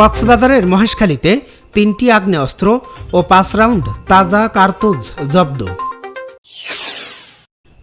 কক্সবাজারের মহেশখালীতে তিনটি আগ্নেয়াস্ত্র ও পাঁচ রাউন্ড তাজা কার্তুজ জব্দ।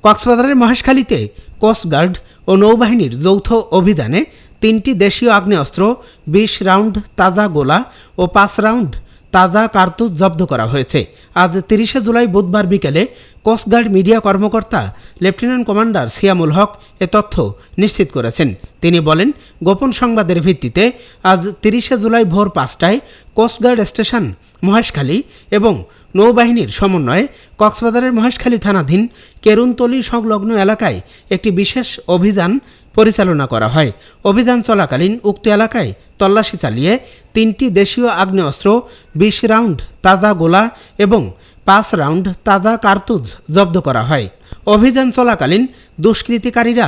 কক্সবাজারের মহেশখালীতে কোস্টগার্ড ও নৌবাহিনীর যৌথ অভিযানে তিনটি দেশীয় আগ্নেয়াস্ত্র, বিশ রাউন্ড তাজা গোলা ও পাঁচ রাউন্ড তাজা কার্তুজ জব্দ করা হয়েছে। আজ তিরিশে জুলাই বুধবার বিকেলে কোস্টগার্ড মিডিয়া কর্মকর্তা লেফটেন্যান্ট কমান্ডার সিয়ামুল হক এ তথ্য নিশ্চিত করেছেন। তিনি বলেন, গোপন সংবাদের ভিত্তিতে আজ তিরিশে জুলাই ভোর পাঁচটায় কোস্টগার্ড স্টেশন, মহেশখালী এবং নৌবাহিনীর সমন্বয়ে কক্সবাজারের মহেশখালী থানাধীন কেরুনতলি সংলগ্ন এলাকায় একটি বিশেষ অভিযান পরিচালনা করা হয়। অভিযান চলাকালীন উক্ত এলাকায় তল্লাশি চালিয়ে তিনটি দেশীয় আগ্নেয়াস্ত্র, বিশ রাউন্ড তাজা গোলা এবং পাঁচ রাউন্ড তাজা কার্তুজ জব্দ করা হয়। অভিযান চলাকালীন দুষ্কৃতিকারীরা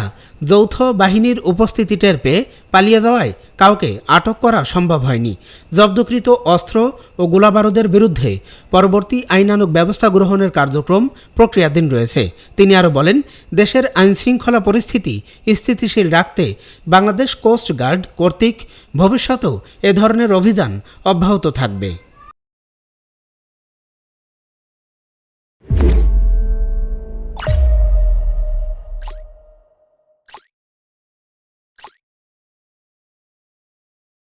যৌথ বাহিনীর উপস্থিতি টের পেয়ে পালিয়ে যাওয়ায় কাউকে আটক করা সম্ভব হয়নি। জব্দকৃত অস্ত্র ও গোলাবারুদের বিরুদ্ধে পরবর্তী আইনানুগ ব্যবস্থা গ্রহণের কার্যক্রম প্রক্রিয়াধীন রয়েছে। তিনি আরও বলেন, দেশের আইনশৃঙ্খলা পরিস্থিতি স্থিতিশীল রাখতে বাংলাদেশ কোস্ট গার্ড কর্তৃক ভবিষ্যতেও এ ধরনের অভিযান অব্যাহত থাকবে।